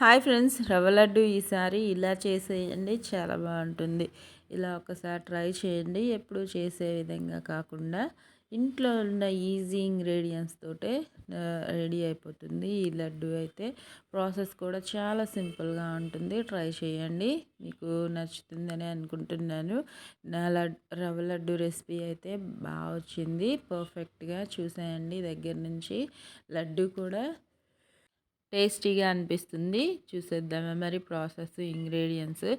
Hi friends రవ్వ లడ్డు ఈసారి ఇలా చేసేయండి చాలా బాగుంటుంది. ఇలా ఒకసారి ట్రై చేయండి ఎప్పుడు చేసే విధంగా కాకుండా ఇంట్లో ఉన్న ఈజీ ఇంగ్రీడియంట్స్ తోటే రెడీ అయిపోతుంది ఈ లడ్డు అయితే. ప్రాసెస్ కూడా చాలా సింపుల్గా ఉంటుంది ట్రై చేయండి. మీకు నచ్చుతుందని అనుకుంటున్నాను. నా లడ్ రవ్వ లడ్డు రెసిపీ అయితే బాగా వచ్చింది పర్ఫెక్ట్గా చూసేయండి. దగ్గర నుంచి లడ్డు కూడా టేస్టీగా అనిపిస్తుంది. చూసేద్దామా మరి ప్రాసెస్ ఇంగ్రీడియంట్స్.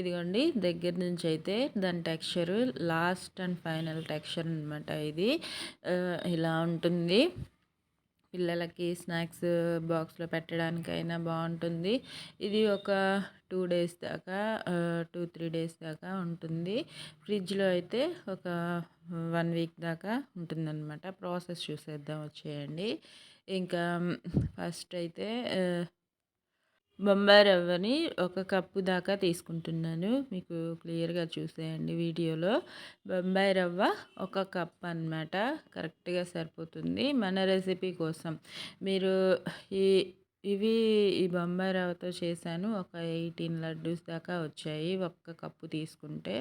ఇదిగోండి దగ్గర నుంచి అయితే దాని texture last and final texture అనమాట ఇది. ఇలా ఉంటుంది. పిల్లలకి స్నాక్స్ బాక్స్లో పెట్టడానికైనా బాగుంటుంది. ఇది ఒక టూ డేస్ దాకా టూ త్రీ డేస్ దాకా ఉంటుంది. ఫ్రిడ్జ్లో అయితే ఒక వన్ వీక్ దాకా ఉంటుందన్నమాట. ప్రాసెస్ చూసేద్దాం వచ్చేయండి. ఇంకా ఫస్ట్ అయితే బొంబాయి రవ్వని ఒక కప్పు దాకా తీసుకుంటున్నాను. మీకు క్లియర్గా చూసేయండి వీడియోలో. బొంబాయి రవ్వ ఒక కప్ అనమాట కరెక్ట్గా సరిపోతుంది మన రెసిపీ కోసం. మీరు ఈ ఇవి ఈ బొంబాయి రవ్వతో చేశాను. ఒక ఎయిటీన్ లడ్డూస్ దాకా వచ్చాయి. ఒక్క కప్పు తీసుకుంటే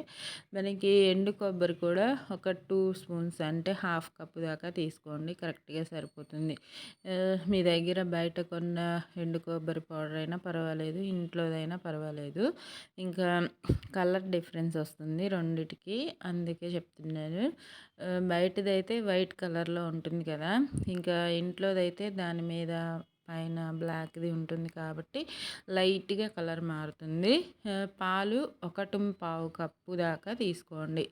మనకి ఎండు కొబ్బరి కూడా ఒక టూ స్పూన్స్ అంటే హాఫ్ కప్పు దాకా తీసుకోండి. కరెక్ట్గా సరిపోతుంది. మీ దగ్గర బయట కొన్న ఎండు కొబ్బరి పౌడర్ అయినా పర్వాలేదు. ఇంట్లోదైనా పర్వాలేదు. ఇంకా కలర్ డిఫరెన్స్ వస్తుంది రెండిటికి. అందుకే చెప్తున్నాను. బయటదైతే వైట్ కలర్లో ఉంటుంది కదా. ఇంకా ఇంట్లోదైతే దాని మీద పైన బ్లాక్ది ఉంటుంది కాబట్టి లైట్గా కలర్ మారుతుంది. పాలు ఒకటి పావు కప్పు దాకా తీసుకోండి.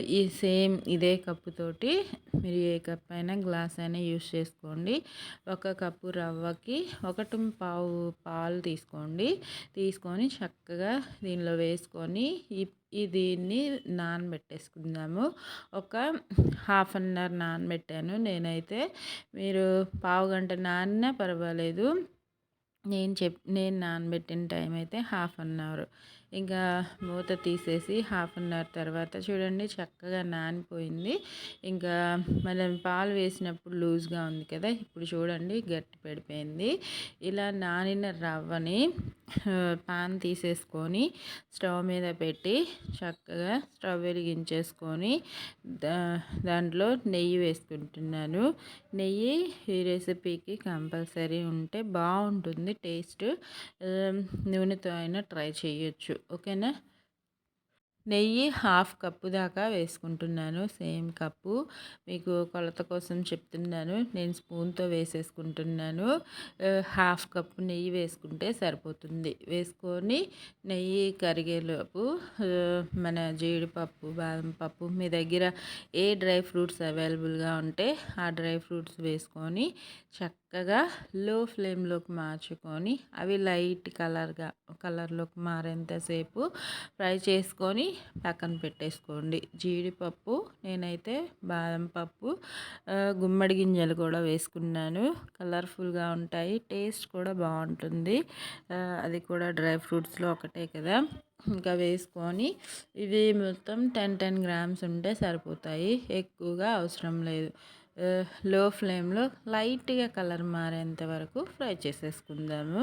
ఈ సేమ్ ఇదే కప్పుతోటి మీరు ఏ కప్ అయినా గ్లాస్ అయినా యూస్ చేసుకోండి. ఒక కప్పు రవ్వకి ఒకటి పావు పాలు తీసుకోండి. తీసుకొని చక్కగా దీనిలో వేసుకొని ఈ దీన్ని నానబెట్టేసుకుందాము. ఒక హాఫ్ అన్ అవర్ నానబెట్టాను. నేనైతే మీరు పావు గంట నానినా పర్వాలేదు. నేను చెప్ నేను నానబెట్టిన టైం అయితే హాఫ్ అన్ అవర్. ఇంకా మూత తీసేసి హాఫ్ అన్ అవర్ తర్వాత చూడండి చక్కగా నానిపోయింది. ఇంకా మనం పాలు వేసినప్పుడు లూజ్గా ఉంది కదా ఇప్పుడు చూడండి గట్టి పడిపోయింది. ఇలా నానిన రవ్వని పాన్ తీసేసుకొని స్టవ్ మీద పెట్టి చక్కగా స్టవ్ వెలిగించేసుకొని దాంట్లో నెయ్యి వేసుకుంటున్నాను. నెయ్యి ఈ రెసిపీకి కంపల్సరీ ఉంటే బాగుంటుంది టేస్ట్. నూనెతో అయినా ట్రై చేయొచ్చు. ఓకేనా? నెయ్యి హాఫ్ కప్పు దాకా వేసుకుంటున్నాను. Same cup. మీకు కొలత కోసం చెప్తున్నాను. నేను స్పూన్తో వేసేసుకుంటున్నాను. హాఫ్ కప్పు నెయ్యి వేసుకుంటే సరిపోతుంది. వేసుకొని నెయ్యి కరిగేలోపు మన జీడిపప్పు బాదం పప్పు మీ దగ్గర ఏ డ్రై ఫ్రూట్స్ అవైలబుల్గా ఉంటే ఆ డ్రై ఫ్రూట్స్ వేసుకొని చక్కగా లో ఫ్లేమ్లోకి మార్చుకొని అవి లైట్ కలర్గా కలర్లోకి మారేంతసేపు ఫ్రై చేసుకొని పక్కన పెట్టేసుకోండి. జీడిపప్పు నేనైతే బాదం పప్పు గుమ్మడి గింజలు కూడా వేసుకున్నాను. కలర్ఫుల్గా ఉంటాయి టేస్ట్ కూడా బాగుంటుంది. అది కూడా డ్రై ఫ్రూట్స్లో ఒకటే కదా. ఇంకా వేసుకొని ఇవి మొత్తం టెన్ టెన్ గ్రామ్స్ ఉంటే సరిపోతాయి. ఎక్కువగా అవసరం లేదు. లో ఫ్లేమ్లో లైట్గా కలర్ మారేంత వరకు ఫ్రై చేసేసుకుందాము.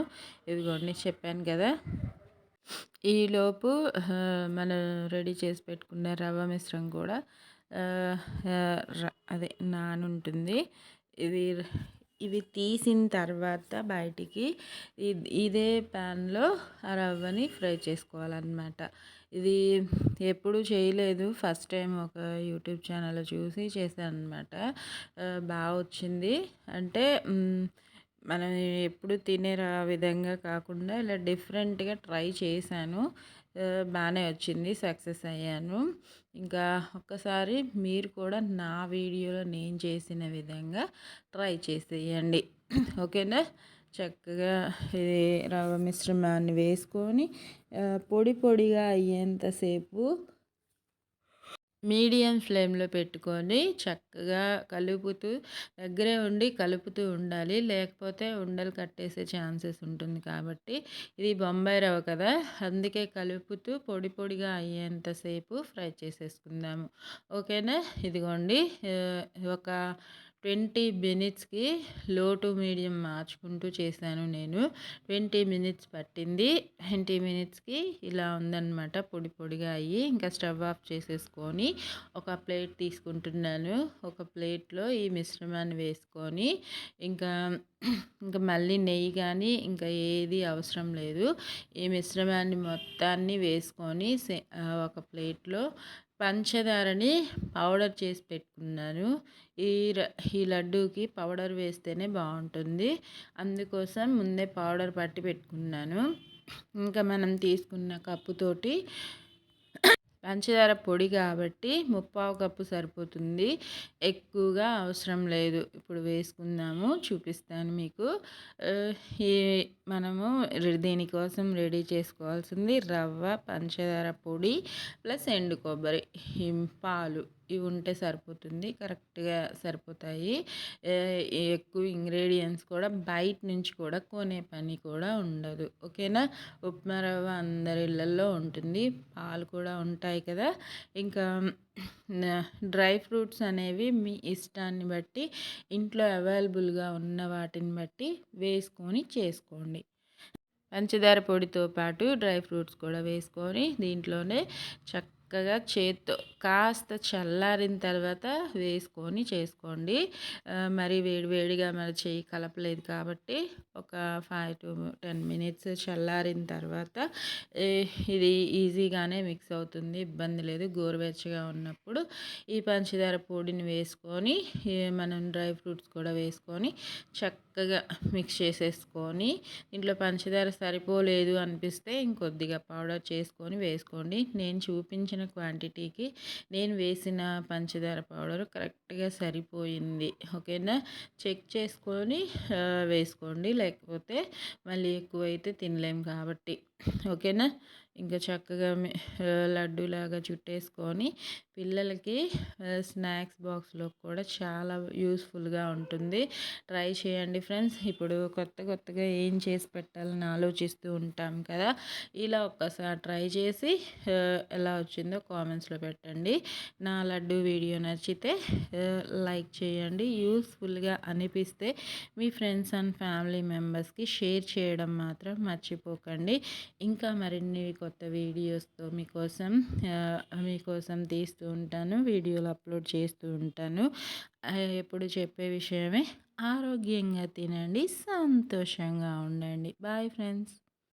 ఇదిగోండి చెప్పాను కదా. ఈలోపు మనం రెడీ చేసి పెట్టుకున్న రవ్వ మిశ్రం కూడా అదే నానుంటుంది. ఇది ఇవి తీసిన తర్వాత బయటికి ఇదే ప్యాన్లో ఆ రవ్వని ఫ్రై చేసుకోవాలన్నమాట. ఇది ఎప్పుడు చేయలేదు. ఫస్ట్ టైం ఒక యూట్యూబ్ ఛానల్లో చూసి చేశాను అనమాట బాగా వచ్చింది. అంటే మనం ఎప్పుడు తినే విధంగా కాకుండా ఇలా డిఫరెంట్గా ట్రై చేశాను. బాగానే వచ్చింది సక్సెస్ అయ్యాను. ఇంకా ఒక్కసారి మీరు కూడా నా వీడియోలో నేను చేసిన విధంగా ట్రై చేసేయండి. ఓకేనా? చక్కగా ఇది రవ్వ మిశ్రమాన్ని వేసుకొని పొడి పొడిగా అయ్యేంతసేపు మీడియం ఫ్లేమ్లో పెట్టుకొని చక్కగా కలుపుతూ దగ్గరే ఉండి కలుపుతూ ఉండాలి. లేకపోతే ఉండలు కట్టేసే ఛాన్సెస్ ఉంటుంది కాబట్టి ఇది బొంబాయి రవ్వ కదా! అందుకే కలుపుతూ పొడి పొడిగా అయ్యేంతసేపు ఫ్రై చేసేసుకుందాము. ఓకేనా? ఇదిగోండి. ఒక ట్వంటీ మినిట్స్కి లో టు మీడియం మార్చుకుంటూ చేశాను నేను. ట్వంటీ మినిట్స్ పట్టింది. ట్వంటీ మినిట్స్కి ఇలా ఉందన్నమాట. పొడి పొడిగా అయ్యి ఇంకా స్టవ్ ఆఫ్ చేసేసుకొని ఒక ప్లేట్ తీసుకుంటున్నాను. ఒక ప్లేట్లో ఈ మిశ్రమాన్ని వేసుకొని ఇంకా ఇంకా మళ్ళీ నెయ్యి కానీ ఇంకా ఏది అవసరం లేదు. ఈ మిశ్రమాన్ని మొత్తాన్ని వేసుకొని ఒక ప్లేట్లో పంచదారని పౌడర్ చేసి పెట్టుకున్నాను. ఈ ఈ లడ్డూకి పౌడర్ వేస్తేనే బాగుంటుంది. అందుకోసం ముందే పౌడర్ పట్టి పెట్టుకున్నాను. ఇంకా మనం తీసుకున్న కప్పుతోటి పంచదార పొడి కాబట్టి ముప్పావు కప్పు సరిపోతుంది. ఎక్కువగా అవసరం లేదు. ఇప్పుడు వేసుకుందాము చూపిస్తాను మీకు. ఈ మనము దీనికోసం రెడీ చేసుకోవాల్సింది రవ్వ పంచదార పొడి ప్లస్ ఎండు కొబ్బరి పాలు. ఇవి ఉంటే సరిపోతుంది కరెక్ట్గా సరిపోతాయి. ఎక్కువ ఇంగ్రీడియంట్స్ కూడా బయట నుంచి కూడా కొనే పని కూడా ఉండదు. ఓకేనా? ఉప్మా రవ్వ అందరి ఇళ్ళల్లో ఉంటుంది పాలు కూడా ఉంటాయి కదా. ఇంకా డ్రై ఫ్రూట్స్ అనేవి మీ ఇష్టాన్ని బట్టి ఇంట్లో అవైలబుల్గా ఉన్న వాటిని బట్టి వేసుకొని చేసుకోండి. పంచదార పొడితో పాటు డ్రై ఫ్రూట్స్ కూడా వేసుకొని దీంట్లోనే చక్క చక్కగా చేత్తో కాస్త చల్లారిన తర్వాత వేసుకొని చేసుకోండి. మరి వేడి వేడిగా మరి చేయి కలపలేదు కాబట్టి ఒక ఫైవ్ టు టెన్ మినిట్స్ చల్లారిన తర్వాత ఇది ఈజీగానే మిక్స్ అవుతుంది ఇబ్బంది లేదు. గోరువెచ్చగా ఉన్నప్పుడు ఈ పంచదార పొడిని వేసుకొని మనం డ్రై ఫ్రూట్స్ కూడా వేసుకొని చక్కగా మిక్స్ చేసేసుకొని ఇంట్లో పంచదార సరిపోలేదు అనిపిస్తే ఇంకొద్దిగా పౌడర్ చేసుకొని వేసుకోండి. నేను చూపించిన ఇచ్చిన క్వాంటిటీకి నేను వేసిన పంచదార పౌడర్ కరెక్ట్గా సరిపోయింది. ఓకేనా? చెక్ చేసుకొని వేసుకోండి. లేకపోతే మళ్ళీ ఎక్కువైతే తినలేం కాబట్టి. ఓకేనా? ఇంకా చక్కగా లడ్డూలాగా చుట్టేసుకొని పిల్లలకి స్నాక్స్ బాక్స్లో కూడా చాలా యూస్ఫుల్గా ఉంటుంది. ట్రై చేయండి ఫ్రెండ్స్. ఇప్పుడు కొత్త కొత్తగా ఏం చేసి పెట్టాలని ఆలోచిస్తూ ఉంటాం కదా? ఇలా ఒక్కసారి ట్రై చేసి ఎలా వచ్చిందో కామెంట్స్లో పెట్టండి. నా లడ్డు వీడియో నచ్చితే లైక్ చేయండి. యూస్ఫుల్గా అనిపిస్తే మీ ఫ్రెండ్స్ అండ్ ఫ్యామిలీ మెంబర్స్కి షేర్ చేయడం మాత్రం మర్చిపోకండి. ఇంకా మరిన్ని కొత్త వీడియోస్తో మీకోసం మీకోసం తీస్తూ ఉంటాను. వీడియోలు అప్లోడ్ చేస్తూ ఉంటాను. ఎప్పుడు చెప్పే విషయమే ఆరోగ్యంగా తినండి సంతోషంగా ఉండండి. Bye friends.